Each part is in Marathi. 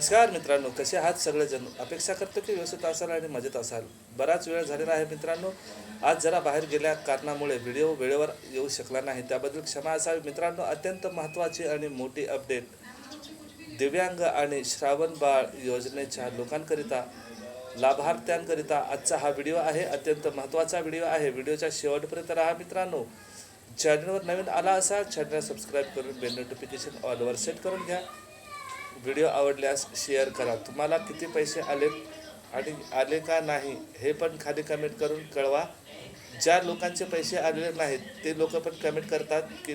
नमस्कार मित्रांनो कसे आहात सगळेजण? अपेक्षा करतो की व्यवस्थित असाल आणि मजेत असाल. बराच वेळ झालेला आहे मित्रांनो. आज जरा बाहेर गेल्या कारणामुळे व्हिडिओ वेळेवर येऊ शकला नाही. त्याबद्दल क्षमा असावी. मित्रांनो अत्यंत महत्त्वाची आणि मोठी अपडेट. दिव्यांग आणि श्रावण बाळ योजनेच्या लोकांकरिता लाभार्थ्यांकरिता आजचा हा व्हिडिओ आहे. अत्यंत महत्त्वाचा व्हिडिओ आहे. व्हिडिओच्या शेवटपर्यंत राहा मित्रांनो. चॅनलवर नवीन आला असाल चॅनल सबस्क्राईब करून बेल नोटिफिकेशन ऑलवर सेट करून घ्या. व्हिडिओ आवडल्यास शेअर करा. तुम्हाला किती पैसे आले आणि आले का नाही हे पण खाली कमेंट करून कळवा. ज्या लोकांचे पैसे आलेले नाहीत ते लोक पण कमेंट करतात की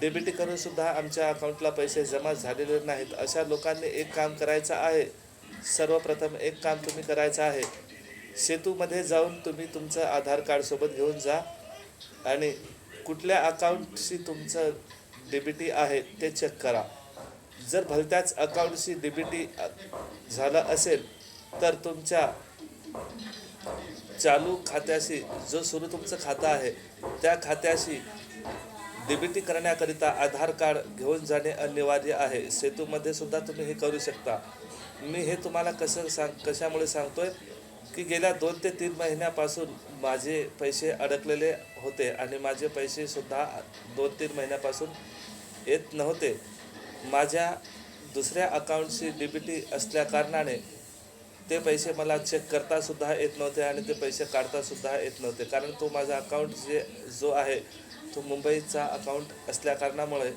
डेबिटी करून सुद्धा आमच्या अकाउंटला पैसे जमा झालेले नाहीत. अशा लोकांनी एक काम करायचं आहे. सर्वप्रथम एक काम तुम्ही करायचं आहे. सेतूमध्ये जाऊन तुम्ही तुमचं आधार कार्डसोबत घेऊन जा आणि कुठल्या अकाउंटशी तुमचं डेबिटी आहे ते चेक करा. जर भलत्याच अकाउंटशी डीबीटी झालं असेल तर तुमच्या चालू खात्याशी जो सुरू तुमचं खातं आहे त्या खात्याशी डीबीटी करण्याकरिता आधार कार्ड घेऊन जाणे अनिवार्य आहे. सेतूमध्ये सुद्धा तुम्ही हे करू शकता. मी हे तुम्हाला कसं सांग कशामुळे सांगतोय? की गेल्या दोन ते तीन महिन्यापासून माझे पैसे अडकलेले होते आणि माझे पैसे सुद्धा दोन तीन महिन्यापासून येत नव्हते. माझ्या दुसऱ्या अकाउंटशी डी बी टी असल्या कारणाने ते पैसे मला चेक करता सुद्धा येत नव्हते आणि ते पैसे काढता सुद्धा येत नव्हते. कारण तो माझा अकाउंट जे जो आहे तो मुंबईचा अकाउंट असल्या कारणामुळे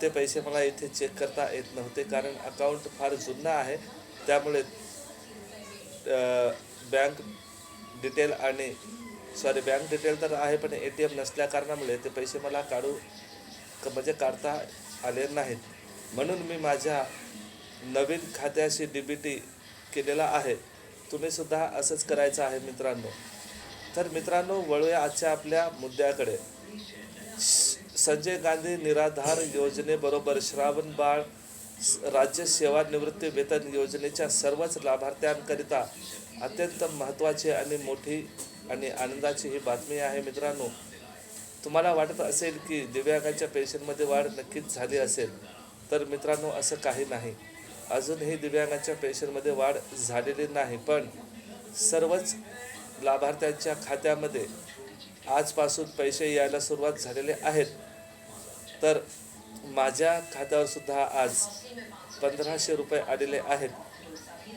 ते पैसे मला इथे चेक करता येत नव्हते. कारण अकाउंट फार जुना आहे. त्यामुळे बँक डिटेल आणि सॉरी बँक डिटेल तर आहे पण ए टी एम नसल्या कारणामुळे ते पैसे मला काढू क- म्हणजे काढता आले नाहीत. म्हणून मी माझ्या नवीन खात्याशी डी बी टी केलेला आहे. तुम्ही सुद्धा असंच करायचं आहे मित्रांनो. तर मित्रांनो वळूया आजच्या आपल्या मुद्द्याकडे. संजय गांधी निराधार योजनेबरोबर श्रावण बाळ स- राज्य सेवानिवृत्ती वेतन योजनेच्या सर्वच लाभार्थ्यांकरिता अत्यंत महत्त्वाची आणि मोठी आणि आनंदाची ही बातमी आहे मित्रांनो. तुम्हाला वाटत असेल की दिव्यांगाच्या पेन्शनमध्ये वाढ नक्कीच झाली असेल तर मित्रांनो असं काही नाही. अजूनही दिव्यांगाच्या पेन्शनमध्ये वाढ झालेली नाही पण सर्वच लाभार्थ्यांच्या खात्यामध्ये आजपासून पैसे यायला सुरुवात झालेले आहेत. तर माझ्या खात्यावर सुद्धा आज पंधराशे रुपये आलेले आहेत.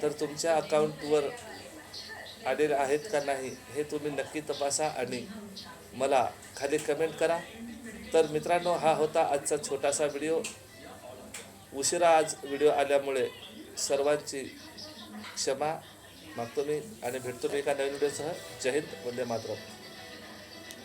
तर तुमच्या अकाउंटवर आलेले आहेत का नाही हे तुम्ही नक्की तपासा आणि मला खाली कमेंट करा. तर मित्रांनो हा होता आजचा छोटासा व्हिडिओ उशिरा आज व्हिडिओ आल्यामुळे सर्वांची क्षमा मागतो मी आणि भेटतो मी एका नवीन व्हिडिओसह जय हिंद वंदे मातरम.